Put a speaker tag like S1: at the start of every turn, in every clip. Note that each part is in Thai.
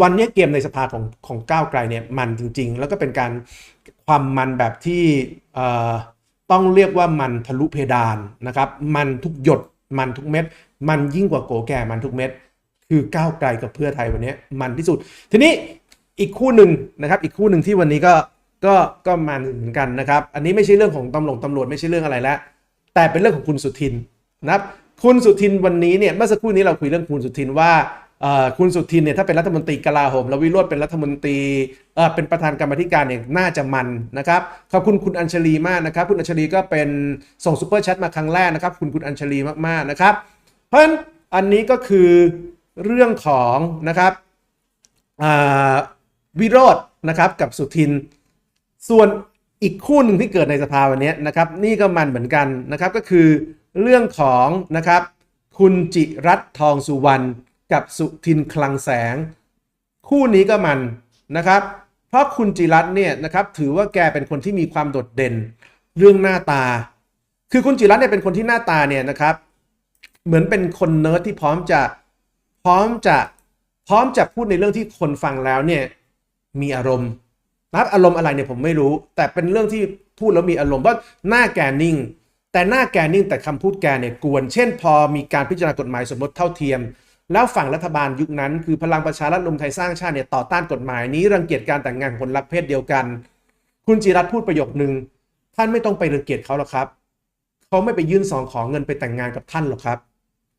S1: วันนี้เกมในสภาของของก้าวไกลเนี่ยมันจริง ๆ แล้วก็เป็นการความมันแบบที่ต้องเรียกว่ามันทะลุเพดานนะครับ มันทุกหยดมันทุกเม็ด มันยิ่งกว่าโกแก่มันทุกเม็ด คือก้าวไกลกับเพื่อไทยวันนี้มันที่สุด ทีนี้อีกคู่หนึ่งนะครับ อีกคู่หนึ่งที่วันนี้ก็ก็ก็มันเหมือนกันนะครับ อันนี้ไม่ใช่เรื่องของตำรวจตำรวจไม่ใช่เรื่องอะไรแล้ว แต่เป็นเรื่องของคุณสุทินนะครับ คุณสุทินวันนี้เนี่ยเมื่อสักครู่นี้เราคุยเรื่องคุณสุทินว่า คุณสุทินเนี่ยถ้าเป็นรัฐมนตรีกลาโหมแล้ววิโรจน์เป็นรัฐมนตรีเป็นประธานกรรมธิการเนี่ยน่าจะมันนะครับขอบคุณคุณอัญชลีมากนะครับ คุณอัญชลีก็เป็นส่งซูเปอร์แชทมาครั้งแรกนะครับ คุณคุณอัญชลีมากๆนะครับ เพราะฉะนั้นอันนี้ก็คือเรื่องของนะครับวิโรจน์นะครับกับสุทิน ส่วนอีกคู่หนึ่งที่เกิดในสภาวันนี้นะครับ นี่ก็มันเหมือนกันนะครับก็คือเรื่องของนะครับคุณจิรัตทองสุวรรณ กับสุทินคลังแสง คู่นี้ก็มันนะครับ เพราะคุณจิรัตน์เนี่ยนะครับถือว่าแกเป็นคนที่มีความโดดเด่นเรื่องหน้าตา คือคุณจิรัตน์เนี่ยเป็นคนที่หน้าตาเนี่ยนะครับ เหมือนเป็นคนเนิร์ดที่พร้อมจะพร้อมจะพร้อมจะพูดในเรื่องที่คนฟังแล้วเนี่ยมีอารมณ์นะครับอารมณ์อะไรเนี่ยผมไม่รู้ แต่เป็นเรื่องที่พูดแล้วมีอารมณ์ว่าหน้าแกนิ่ง แต่หน้าแกนิ่งแต่คำพูดแกเนี่ยกวน เช่น พอมีการพิจารณากฎหมายสมรสเท่าเทียม แล้วฝั่งรัฐบาลยุคนั้นคือพลังประชารัฐรวมไทยสร้างชาติเนี่ยต่อต้านกฎหมายนี้รังเกียจการแต่งงานของคนรักเพศเดียวกัน คุณจิรัตพูดประโยคนึงท่านไม่ต้องไปรังเกียจเขาหรอกครับเขาไม่ไปยื่นสองของเงินไปแต่งงานกับท่านหรอกครับ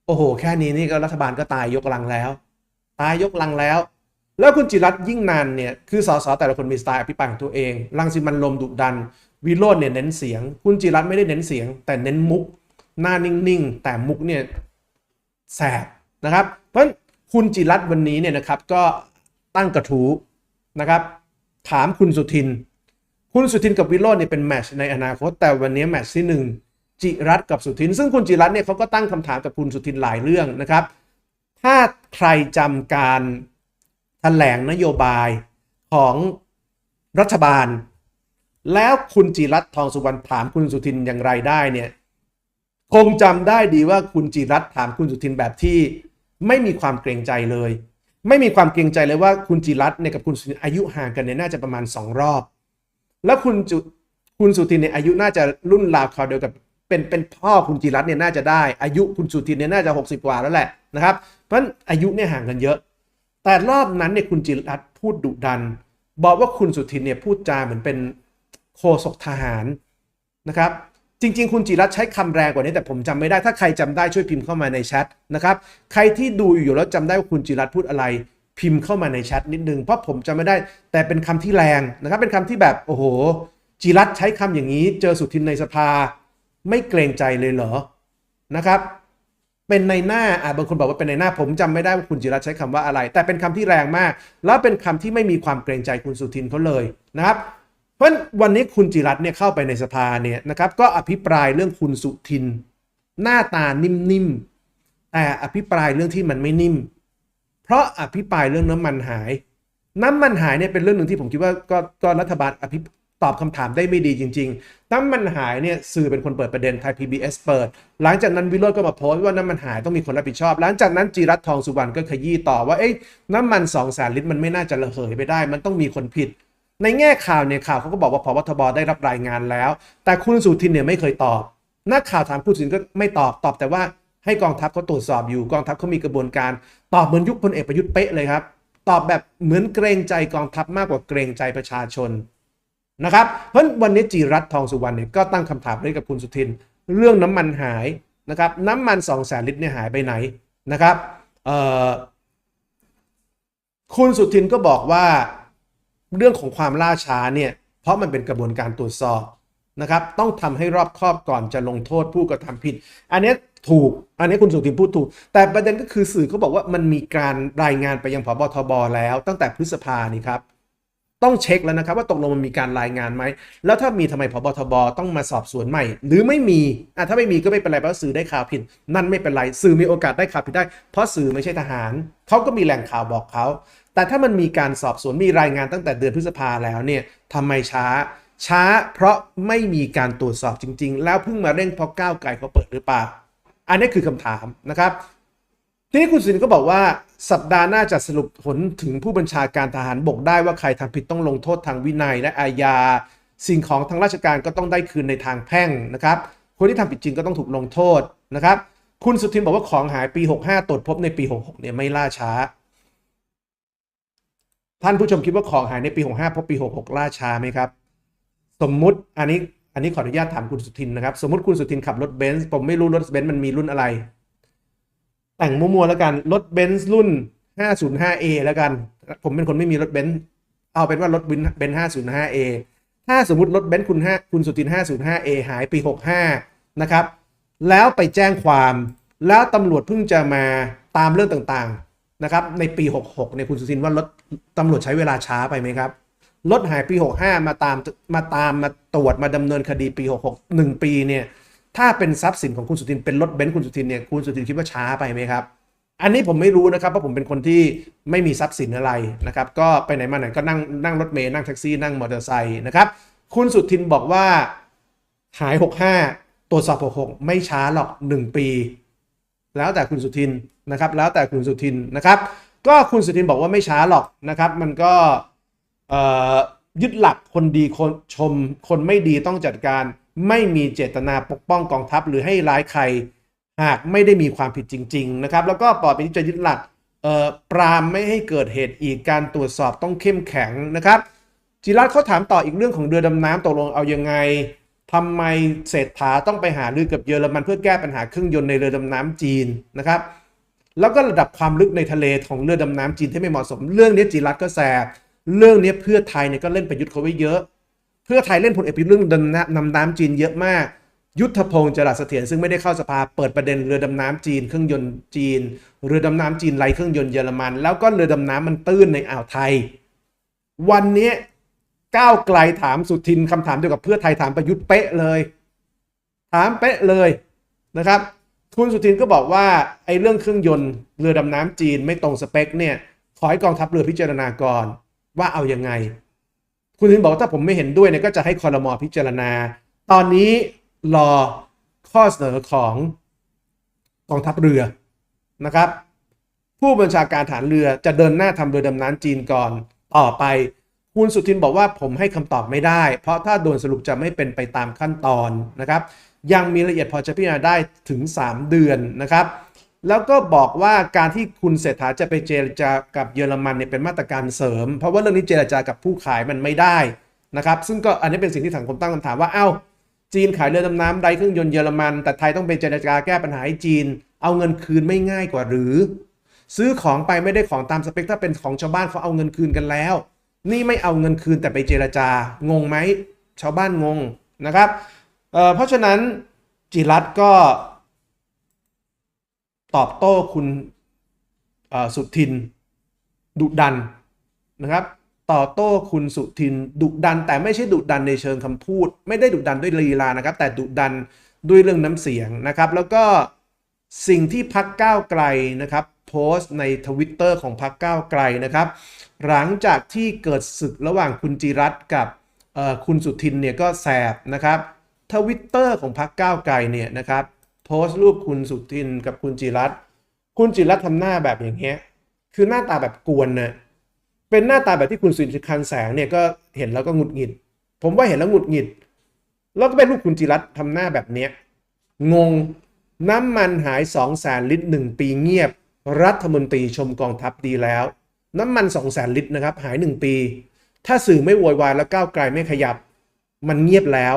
S1: โอ้โห แค่นี้นี่ก็รัฐบาลก็ตายยกลังแล้ว ตายยกลังแล้ว แล้วคุณจิรัตยิ่งนานเนี่ยคือสสแต่ละคนมีสไตล์อภิปรายของตัวเองรังสิมันต์โรมดุดัน วิโรจน์เนี่ยเน้นเสียง คุณจิรัตไม่ได้เน้นเสียง แต่เน้นมุก หน้านิ่งๆแต่มุกเนี่ยแสบ นะครับ เพราะคุณจิรัตวันนี้เนี่ยนะครับก็ตั้งกระทู้นะครับถามคุณสุทิน คุณสุทินกับวิโรจน์เนี่ยเป็นแมชในอนาคต แต่วันนี้แมชที่หนึ่งจิรัตกับสุทิน ซึ่งคุณจิรัตเนี่ยเขาก็ตั้งคำถามกับคุณสุทินหลายเรื่องนะครับ ถ้าใครจำการแถลงนโยบายของรัฐบาล แล้วคุณจิรัตทองสุวรรณถามคุณสุทินอย่างไรได้เนี่ยคงจำได้ดีว่าคุณจิรัตถามคุณสุทินแบบที่ ไม่มีความเกรงใจเลย ไม่มีความเกรงใจเลยว่าคุณจิรัต์เนี่ยกับคุณสุทินอายุห่างกันเนี่ยน่าจะประมาณ 2 รอบ แล้วคุณจุคุณสุทินเนี่ยอายุน่าจะรุ่นราวคราวเดียวกับเป็นเป็นพ่อคุณจิรัต์เนี่ยน่าจะได้ อายุคุณสุทินเนี่ยน่าจะ 60 กว่าแล้วแหละนะครับ เพราะฉะนั้นอายุเนี่ยห่างกันเยอะ แต่รอบนั้นเนี่ยคุณจิรัตพูดดุดัน บอกว่าคุณสุทินเนี่ยพูดจาเหมือนเป็นโฆษกทหารนะครับ จริง ๆ คุณจิรัตใช้คำแรงกว่านี้แต่ผมจำไม่ได้ถ้าใครจำได้ช่วยพิมพ์เข้ามาในแชทนะครับใครที่ดูอยู่แล้วจำได้ว่าคุณจิรัตพูดอะไร พิมพ์เข้ามาในแชทนิดนึงเพราะผมจำไม่ได้ แต่เป็นคำที่แรงนะครับ เป็นคำที่แบบโอ้โห จิรัตใช้คำอย่างนี้ เจอสุทินในสภา ไม่เกรงใจเลยเหรอนะครับ เป็นในหน้าอ่าบางคนบอกว่าเป็นในหน้าผมจำไม่ได้ว่าคุณจิรัตใช้คำว่าอะไร แต่เป็นคำที่แรงมาก แล้วเป็นคำที่ไม่มีความเกรงใจคุณสุทินเขาเลยนะครับ ราะวันนี้คุณจิรัตน์เนี่ยเข้าไปในสภาเนี่ยนะครับก็อภิปรายเรื่องคุณสุทิน หน้าตานิ่มๆแต่อภิปรายเรื่องที่มันไม่นิ่ม เพราะอภิปรายเรื่องน้ำมันหาย น้ำมันหายเนี่ยเป็นเรื่องหนึ่งที่ผมคิดว่าก็ก็รัฐบาลอภิตอบคำถามได้ไม่ดีจริง ๆ น้ำมันหายเนี่ยสื่อเป็นคนเปิดประเด็นไทย PBS เปิด หลังจากนั้นวิโรจน์ก็มาโพสต์ว่าน้ำมันหายต้องมีคนรับผิดชอบ หลังจากนั้นจิรัตน์ทองสุวรรณก็ขยี้ต่อว่าเอ้ยน้ำมัน2องแสนลิตรมันไม่น่าจะระเหยไปได้ มันต้องมีคนผิด ในแง่ข่าวเนี่ยข่าวเขาก็บอกว่าพบทบได้รับรายงานแล้ว แต่คุณสุทินเนี่ยไม่เคยตอบ นักข่าวถามคุณสุทินก็ไม่ตอบตอบแต่ว่าให้กองทัพเขาตรวจสอบอยู่กองทัพเขามีกระบวนการ ตอบเหมือนยุคพลเอกประยุทธ์เป๊ะเลยครับ ตอบแบบเหมือนเกรงใจกองทัพมากกว่าเกรงใจประชาชนนะครับเพราะวันนี้จีรัตทองสุวรรณเนี่ยก็ตั้งคำถามด้วยกับคุณสุทิน เรื่องน้ำมันหายนะครับน้ำมัน2องแสนลิตรเนี่ยหายไปไหนนะครับคุณสุทินก็บอกว่า เรื่องของความล่าช้าเนี่ยเพราะมันเป็นกระบวนการตรวจสอบนะครับต้องทำให้รอบคอบก่อนจะลงโทษผู้กระทำผิด อันนี้ถูก อันนี้คุณสุทินพูดถูก แต่ประเด็นก็คือสื่อเขาบอกว่ามันมีการรายงานไปยังพบทบแล้ว ตั้งแต่พฤษภานี่ครับต้องเช็คแล้วนะครับว่าตกลงมันมีการรายงานไหม แล้วถ้ามีทำไมพบทบต้องมาสอบสวนใหม่ หรือไม่มีอะถ้าไม่มีก็ไม่เป็นไรเพราะสื่อได้ข่าวผิด นั่นไม่เป็นไร สื่อมีโอกาสได้ข่าวผิดได้ เพราะสื่อไม่ใช่ทหาร เขาก็มีแหล่งข่าวบอกเขา แต่ถ้ามันมีการสอบสวนมีรายงานตั้งแต่เดือนพฤษภาแล้วเนี่ยทำไมช้า ช้าเพราะไม่มีการตรวจสอบจริง ๆ แล้วเพิ่งมาเร่งเพราะก้าวไกลเขาเปิดหรือเปล่า อันนี้คือคำถามนะครับ ทีนี้คุณสุทินก็บอกว่าสัปดาห์หน้าจะสรุปผลถึงผู้บัญชาการทหารบกได้ว่าใครทำผิดต้องลงโทษทางวินัยและอาญา สิ่งของทางราชการก็ต้องได้คืนในทางแพ่งนะครับ คนที่ทำผิดจริงก็ต้องถูกลงโทษนะครับ คุณสุทินบอกว่าของหายปี 65ตรวจพบในปี 66เนี่ยไม่ล่าช้า ท่านผู้ชมคิดว่าของหายในปี 65เพราะปี 66 ล่าช้าไหมครับ สมมุติอันนี้อันนี้ขออนุญาตถามคุณสุทินนะครับ สมมติคุณสุทินขับรถเบนซ์ผมไม่รู้รถเบนซ์มันมีรุ่นอะไร แต่งมั่วๆแล้วกันรถเบนซ์รุ่น 505A แล้วกัน ผมเป็นคนไม่มีรถเบนซ์เอาเป็นว่ารถเบนซ์ 505A ถ้าสมมติรถเบนซ์คุณ5คุณสุทิน 505A หายปี 65 นะครับ แล้วไปแจ้งความแล้วตำรวจเพิ่งจะมาตามเรื่องต่างๆ นะครับในปี 66เนี่ยคุณสุทินว่ารถตำรวจใช้เวลาช้าไปไหมครับรถหายปี 65 มาตามมาตามมาตรวจมาดำเนินคดีปี 66 1 ปีเนี่ยถ้าเป็นทรัพย์สินของคุณสุทินเป็นรถเบนซ์คุณสุทินเนี่ยคุณสุทินคิดว่าช้าไปไหมครับอันนี้ผมไม่รู้นะครับเพราะผมเป็นคนที่ไม่มีทรัพย์สินอะไรนะครับก็ไปไหนมาไหนก็นั่งนั่งรถเมล์นั่งแท็กซี่นั่งมอเตอร์ไซค์นะครับคุณสุทินบอกว่าหาย 65 ตรวจสอบ 66 ไม่ช้าหรอก 1 ปี แล้วแต่คุณสุทินนะครับ แล้วแต่คุณสุทินนะครับ ก็คุณสุทินบอกว่าไม่ช้าหรอกนะครับ มันก็ยึดหลักคนดีคนชม คนไม่ดีต้องจัดการไม่มีเจตนาปกป้องกองทัพ หรือให้ร้ายใครหากไม่ได้มีความผิดจริง ๆ นะครับ แล้วก็ปอไปนี้จะยึดหลักปรามไม่ให้เกิดเหตุอีกการตรวจสอบต้องเข้มแข็งนะครับจิรัตน์เขาถามต่ออีกเรื่องของเรือดำน้ำตกลงเอายังไง ทำไมเศรษฐาต้องไปหารือกับเยอรมันเพื่อแก้ปัญหาเครื่องยนต์ในเรือดำน้ำจีนนะครับ แล้วก็ระดับความลึกในทะเลของเรือดำน้ำจีนที่ไม่เหมาะสม เรื่องนี้จิรัตก็แสบเรื่องนี้เพื่อไทยเนี่ยก็เล่นประยุทธ์เขาไว้เยอะ เพื่อไทยเล่นพลเอกประยุทธ์เรื่องดำน้ำนำน้ำจีนเยอะมาก ยุทธพงศ์จรัสเสถียรซึ่งไม่ได้เข้าสภาเปิดประเด็นเรือดำน้ำจีน เครื่องยนต์จีน เรือดำน้ำจีนไร้เครื่องยนต์เยอรมัน แล้วก็เรือดำน้ำมันตื้นในอ่าวไทย วันนี้ ก้าวไกลถามสุทินคำถามเดียวกับเพื่อไทยถามประยุทธ์เป๊ะเลย ถามเป๊ะเลยนะครับ คุณสุทินก็บอกว่าไอ้เรื่องเครื่องยนต์เรือดำน้ำจีนไม่ตรงสเปคเนี่ยขอให้กองทัพเรือพิจารณาก่อนว่าเอายังไง คุณสุทินบอกว่าถ้าผมไม่เห็นด้วยเนี่ยก็จะให้คอรมอพิจารณา ตอนนี้รอข้อเสนอของกองทัพเรือนะครับ ผู้บัญชาการฐานเรือจะเดินหน้าทำเรือดำน้ำจีนก่อนต่อไป คุณสุทินบอกว่าผมให้คำตอบไม่ได้ เพราะถ้าโดนสรุปจะไม่เป็นไปตามขั้นตอนนะครับ ยังมีรายละเอียดพอจะพิจารณาได้ถึง 3 เดือนนะครับ แล้วก็บอกว่าการที่คุณเศรษฐาจะไปเจรจากับเยอรมันเนี่ยเป็นมาตรการเสริม เพราะว่าเรื่องนี้เจรจากับผู้ขายมันไม่ได้นะครับ ซึ่งก็อันนี้เป็นสิ่งที่สังคมตั้งคำถามว่าเอ้าจีนขายเรือดำน้ำไดเครื่องยนต์เยอรมัน แต่ไทยต้องไปเจรจาแก้ปัญหาให้จีน เอาเงินคืนไม่ง่ายกว่าหรือ ซื้อของไปไม่ได้ของตามสเปคถ้าเป็นของชาวบ้านเขาเอาเงินคืนกันแล้ว นี่ไม่เอาเงินคืนแต่ไปเจรจา งงไหม ชาวบ้านงงนะครับเเพราะฉะนั้นจิรัตก็ ตอบโต้คุณสุทิน ดุดันนะครับตอบโต้คุณสุทิน ดุดัน แต่ไม่ใช่ดุดันในเชิงคำพูด ไม่ได้ดุดันด้วยลีลานะครับ แต่ดุดันด้วยเรื่องน้ำเสียงนะครับ แล้วก็สิ่งที่พักก้าวไกลนะครับ โพสต์ในทวิตเตอร์ของพักก้าวไกลนะครับ หลังจากที่เกิดศึกระหว่างคุณจิรัตกับคุณสุทินเนี่ยก็แสบนะครับทวิตเตอร์ของพักก้าวไกลเนี่ยนะครับโพสต์รูปคุณสุทินกับคุณจิรัตคุณจิรัตทำหน้าแบบอย่างเงี้ยคือหน้าตาแบบกวนนะเป็นหน้าตาแบบที่คุณสุทินคันแสงเนี่ยก็เห็นแล้วก็หงุดหงิด ผมว่าเห็นแล้วหงุดหงิด แล้วก็เป็นรูปคุณจิรัตทำหน้าแบบเนี้ยงงน้ำมันหาย2 0 0แสนลิตร1ปีเงียบ รัฐมนตรีชมกองทัพดีแล้ว น้ำมัน 2 0 0แสนลิตรนะครับ หาย 1 ปี ถ้าสื่อไม่โวยวายแล้วก้าวไกลไม่ขยับ มันเงียบแล้ว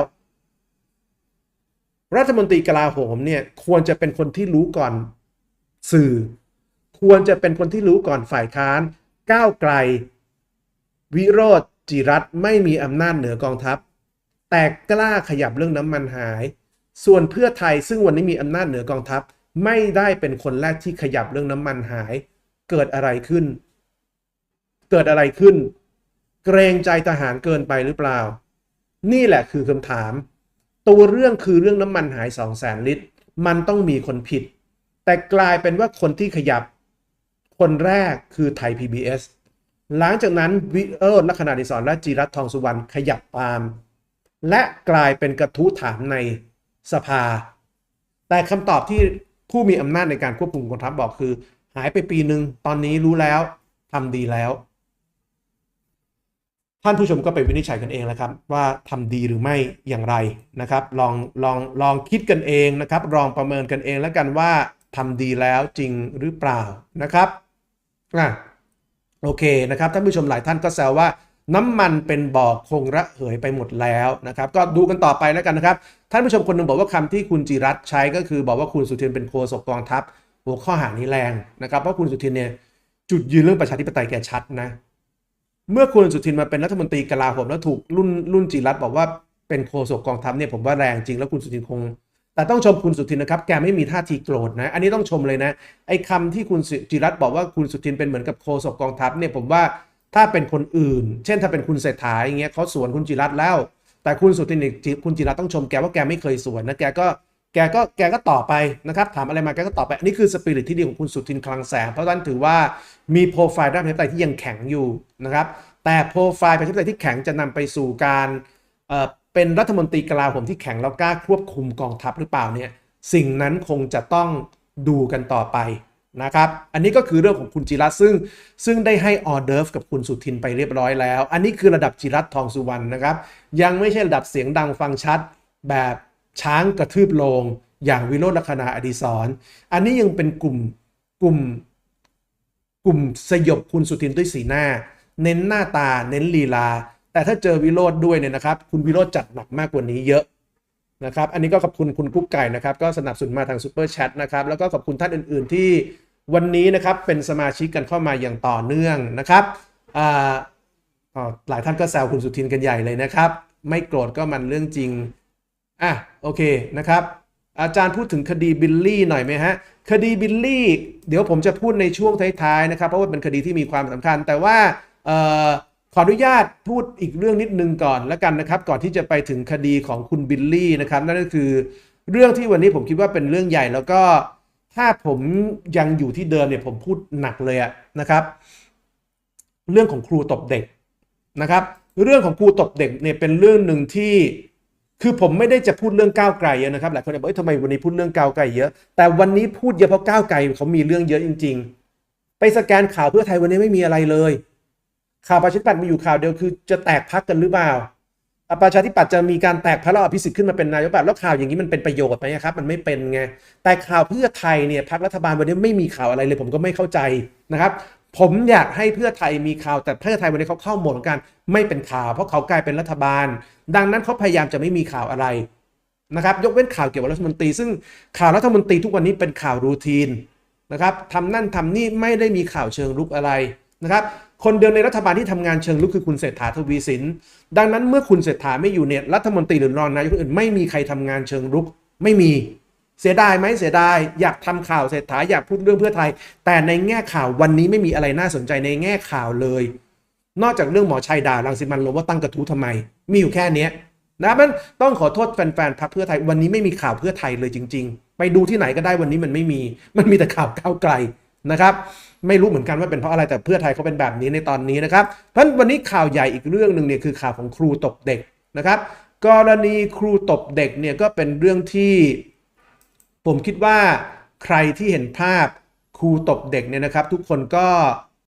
S1: รัฐมนตรีกลาโหมเนี่ยควรจะเป็นคนที่รู้ก่อนสื่อ ควรจะเป็นคนที่รู้ก่อนฝ่ายค้าน ก้าวไกล วิโรธจิรัตไม่มีอำนาจเหนือกองทัพ แต่กล้าขยับเรื่องน้ำมันหาย ส่วนเพื่อไทยซึ่งวันนี้มีอำนาจเหนือกองทัพ ไม่ได้เป็นคนแรกที่ขยับเรื่องน้ำมันหาย เกิดอะไรขึ้น เกิดอะไรขึ้น เกรงใจทหารเกินไปหรือเปล่า นี่แหละคือคำถาม ตัวเรื่องคือเรื่องน้ำมันหาย2 0 0แสนลิตร มันต้องมีคนผิด แต่กลายเป็นว่าคนที่ขยับ คนแรกคือไทย PBS หลังจากนั้นวิโรจน์ลักษณะดิศรและจีรัตทองสุวรรณขยับตาม และกลายเป็นกระทู้ถามในสภา แต่คำตอบที่ ผู้มีอำนาจในการควบคุมกองทัพบอกคือ หายไปปีหนึ่งตอนนี้รู้แล้วทำดีแล้ว ท่านผู้ชมก็ไปวินิจฉัยกันเองแล้วครับ ว่าทำดีหรือไม่อย่างไรนะครับ ลองลองลองคิดกันเองนะครับ ลองประเมินกันเองแล้วกันว่าทำดีแล้วจริงหรือเปล่านะครับอะโอเคนะครับท่านผู้ชมหลายท่านก็แซวว่า น้ำมันเป็นบ่อคงระเหยไปหมดแล้วนะครับ ก็ดูกันต่อไปแล้วกันนะครับ ท่านผู้ชมคนหนึ่งบอกว่าคำที่คุณจิรัตใช้ก็คือบอกว่าคุณสุทินเป็นโฆษกกองทัพหัวข้อหานี้แรงนะครับเพราะคุณสุทินเนี่ยจุดยืนเรื่องประชาธิปไตยแกชัดนะ เมื่อคุณสุทินมาเป็นรัฐมนตรีกลาโหมแล้วถูกรุ่นรุ่นจิรัตบอกว่าเป็นโฆษกกองทัพเนี่ยผมว่าแรงจริงแล้วคุณสุทินคง แต่ต้องชมคุณสุทินนะครับ แกไม่มีท่าทีโกรธนะ อันนี้ต้องชมเลยนะ ไอ้คำที่คุณจิรัตบอกว่าคุณสุทินเป็นเหมือนกับโฆษกกองทัพเนี่ยผมว่า ถ้าเป็นคนอื่น เช่นถ้าเป็นคุณเศรษฐาอย่างเงี้ยเขาสวนคุณจิรัตแล้ว แต่คุณสุทินเนี่ยจิคุณจิรัตต้องชมแกว่าแกไม่เคยสวนนะแกก็แกก็แกก็ตอบไปนะครับถามอะไรมาแกก็ตอบไปอันนี้คือสปิริตที่ดีของคุณสุทินคลังแสงเพราะฉะนั้นถือว่ามีโปรไฟล์ด้านประชาธิปไตยที่ยังแข็งอยู่นะครับแต่โปรไฟล์ประชาธิปไตยที่แข็งจะนำไปสู่การเเป็นรัฐมนตรีกลาโหมที่แข็งแล้วกล้าควบคุมกองทัพหรือเปล่าเนี่ยสิ่งนั้นคงจะต้องดูกันต่อไป นะครับ อันนี้ก็คือเรื่องของคุณจิรัตซึ่ง ซึ่งได้ให้ออเดิร์ฟกับคุณสุทินไปเรียบร้อยแล้ว อันนี้คือระดับจิรัตทองสุวรรณนะครับ ยังไม่ใช่ระดับเสียงดังฟังชัด แบบช้างกระทืบโลง อย่างวิโรจน์ลักษณะอดีศร อันนี้ยังเป็นกลุ่มกลุ่ม กลุ่มสยบคุณสุทินด้วยสีหน้า เน้นหน้าตา เน้นลีลา แต่ถ้าเจอวิโรธด้วยเนี่ยนะครับ คุณวิโรธจัดหนักมากกว่านี้เยอะนะครับ อันนี้ก็ขอบคุณคุณกุ๊กไก่นะครับ ก็สนับสนุนมาทางซูเปอร์แชทนะครับ แล้วก็ขอบคุณท่านอื่น ๆ ที่ วันนี้นะครับเป็นสมาชิกกันเข้ามาอย่างต่อเนื่องนะครับหลายท่านก็แซวคุณสุทินกันใหญ่เลยนะครับ ไม่โกรธก็มันเรื่องจริงอะโอเคนะครับ อาจารย์พูดถึงคดีบิลลี่หน่อยไหมฮะคดีบิลลี่ เดี๋ยวผมจะพูดในช่วงท้ายๆนะครับ เพราะว่าเป็นคดีที่มีความสำคัญ แต่ว่าออขออนุญาตพูดอีกเรื่องนิดนึงก่อนแล้วกันนะครับ ก่อนที่จะไปถึงคดีของคุณบิลลี่นะครับนั่นก็คือเรื่องที่วันนี้ผมคิดว่าเป็นเรื่องใหญ่แล้วก็ ถ้าผมยังอยู่ที่เดิมเนี่ยผมพูดหนักเลยอะนะครับ เรื่องของครูตบเด็กนะครับ เรื่องของครูตบเด็กเนี่ยเป็นเรื่องหนึ่งที่คือผมไม่ได้จะพูดเรื่องก้าวไกลเยอะนะครับหลายคนบอกเอ้ยทำไมวันนี้พูดเรื่องก้าวไกลเยอะ แต่วันนี้พูดเยอะเพราะก้าวไกลเขามีเรื่องเยอะจริง ๆ ไปสแกนข่าวเพื่อไทยวันนี้ไม่มีอะไรเลย ข่าวประชาธิปัตย์มีอยู่ข่าวเดียวคือจะแตกพักกันหรือเปล่า ประชาธิปัตย์จะมีการแตกพระแล้วอภิสิทธิ์ขึ้นมาเป็นนายกแบบแล้วข่าวอย่างนี้มันเป็นประโยชน์ไหมครับ มันไม่เป็นไงแต่ข่าวเพื่อไทยเนี่ยพักรัฐบาลวันนี้ไม่มีข่าวอะไรเลย ผมก็ไม่เข้าใจนะครับ ผมอยากให้เพื่อไทยมีข่าวแต่เพื่อไทยวันนี้เขาเข้าโหมดของการไม่เป็นข่าวเพราะเขากลายเป็นรัฐบาล ดังนั้นเขาพยายามจะไม่มีข่าวอะไรนะครับยกเว้นข่าวเกี่ยวกับรัฐมนตรี ซึ่งข่าวรัฐมนตรีทุกวันนี้เป็นข่าวรูทีนนะครับทำนั่นทำนี่ไม่ได้มีข่าวเชิงลุกอะไรนะครับ คนเดียวในรัฐบาลที่ทำงานเชิงลุกคือคุณเศรษฐาทวีสิน ดังนั้นเมื่อคุณเศรษฐาไม่อยู่เนี่ยรัฐมนตรีหรือรองนายกคนอื่นไม่มีใครทำงานเชิงลุกไม่มีเสียดายไหมเสียดายอยากทำข่าวเศรษฐาอยากพูดเรื่องเพื่อไทย แต่ในแง่ข่าววันนี้ไม่มีอะไรน่าสนใจในแง่ข่าวเลย นอกจากเรื่องหมอชัยดารังสิมันต์โรมว่าตั้งกระทู้ทำไม มีอยู่แค่เนี้ยนะมันต้องขอโทษแฟนๆพรรคเพื่อไทยวันนี้ไม่มีข่าวเพื่อไทยเลยจริง ๆ ไปดูที่ไหนก็ได้วันนี้มันไม่มี มันมีแต่ข่าวก้าวไกล นะครับไม่รู้เหมือนกันว่าเป็นเพราะอะไรแต่เพื่อไทยเขาเป็นแบบนี้ในตอนนี้นะครับเพราะฉะนั้นวันนี้ข่าวใหญ่อีกเรื่องหนึ่งเนี่ยคือข่าวของครูตบเด็กนะครับ กรณีครูตบเด็กเนี่ยก็เป็นเรื่องที่ ผมคิดว่าใครที่เห็นภาพครูตบเด็กเนี่ยนะครับ ทุกคนก็